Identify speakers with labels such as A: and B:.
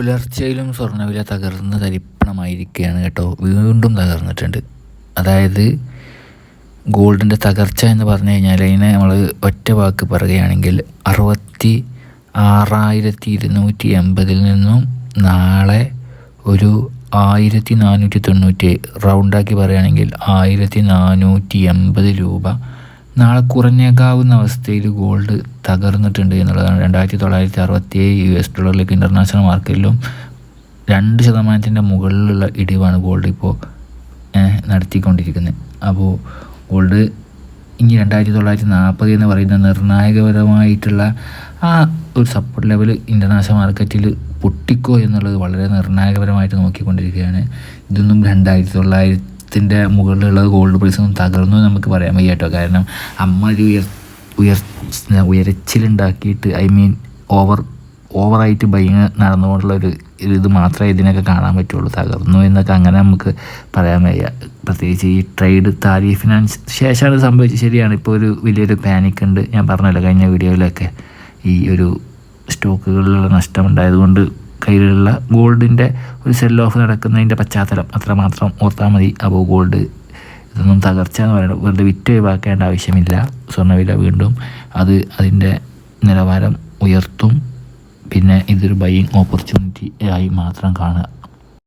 A: പുലർച്ചയിലും സ്വർണവില തകർന്ന് തരിപ്പണമായിരിക്കുകയാണ് കേട്ടോ. വീണ്ടും തകർന്നിട്ടുണ്ട്. അതായത് ഗോൾഡിന്റെ തകർച്ച എന്ന് പറഞ്ഞു കഴിഞ്ഞാൽ അതിനെ നമ്മൾ ഒറ്റ വാക്ക് പറയുകയാണെങ്കിൽ അറുപത്തി ആറായിരത്തി ഇരുന്നൂറ്റി എൺപതിൽ നിന്നും നാളെ ഒരു ആയിരത്തി നാനൂറ്റി തൊണ്ണൂറ്റി റൗണ്ടാക്കി പറയുകയാണെങ്കിൽ ആയിരത്തി നാനൂറ്റി എൺപത് രൂപ നാളെ കുറഞ്ഞേക്കാവുന്ന അവസ്ഥയിൽ ഗോൾഡ് തകർന്നിട്ടുണ്ട് എന്നുള്ളതാണ്. രണ്ടായിരത്തി തൊള്ളായിരത്തി അറുപത്തി ഏഴ് യു എസ് ഡോളറിലേക്ക് ഇന്റർനാഷണൽ മാർക്കറ്റിലും രണ്ട് ശതമാനത്തിന്റെ മുകളിലുള്ള ഇടിവാണ് ഗോൾഡ് ഇപ്പോൾ നടത്തിക്കൊണ്ടിരിക്കുന്നത്. അപ്പോൾ ഗോൾഡ് ഇനി രണ്ടായിരത്തി തൊള്ളായിരത്തി നാൽപ്പത് എന്ന് പറയുന്ന നിർണായകപരമായിട്ടുള്ള ആ ഒരു സപ്പോർട്ട് ലെവൽ ഇന്റർനാഷണൽ മാർക്കറ്റിൽ പൊട്ടിക്കോ എന്നുള്ളത് വളരെ നിർണായകപരമായിട്ട് നോക്കിക്കൊണ്ടിരിക്കുകയാണ്. ഇതൊന്നും രണ്ടായിരത്തി തൊള്ളായിരത്തിന്റെ മുകളിലുള്ള ഗോൾഡ് പ്രൈസ് ഒന്നും തകർന്നു നമുക്ക് പറയാൻ വയ്യ കേട്ടോ. കാരണം അമ്മ ഒരു ഉയർ ഉയർ ഉയരച്ചിലുണ്ടാക്കിയിട്ട് ഐ മീൻ ഓവർ ഓവറായിട്ട് ബൈങ് നടന്നുകൊണ്ടുള്ള ഒരു ഇത് മാത്രമേ ഇതിനൊക്കെ കാണാൻ പറ്റുള്ളൂ. തകർന്നു എന്നൊക്കെ അങ്ങനെ നമുക്ക് പറയാൻ വയ്യ. പ്രത്യേകിച്ച് ഈ ട്രേഡ് താരിഫിനനുസ് ശേഷമാണ് ഇത് സംഭവിച്ചത്. ശരിയാണ് ഇപ്പോൾ ഒരു വലിയൊരു പാനിക് ഉണ്ട്. ഞാൻ പറഞ്ഞല്ലോ കഴിഞ്ഞ വീഡിയോയിലൊക്കെ ഈ ഒരു സ്റ്റോക്കുകളിലുള്ള നഷ്ടമുണ്ടായതുകൊണ്ട് കയ്യിലുള്ള ഗോൾഡിന്റെ ഒരു സെൽ ഓഫ് നടക്കുന്നതിന്റെ പശ്ചാത്തലം അത്രമാത്രം ഓർത്താൽ മതി. അപ്പോൾ ഗോൾഡ് ഇതൊന്നും തകർച്ച എന്ന് പറയുന്നത് വെറുതെ വിറ്റ് ഒഴിവാക്കേണ്ട ആവശ്യമില്ല. സ്വർണവില വീണ്ടും അത് അതിന്റെ നിലവാരം ഉയർത്തും. പിന്നെ ഇതൊരു ബൈയിങ് ഓപ്പർച്യൂണിറ്റി ആയി മാത്രം കാണുക.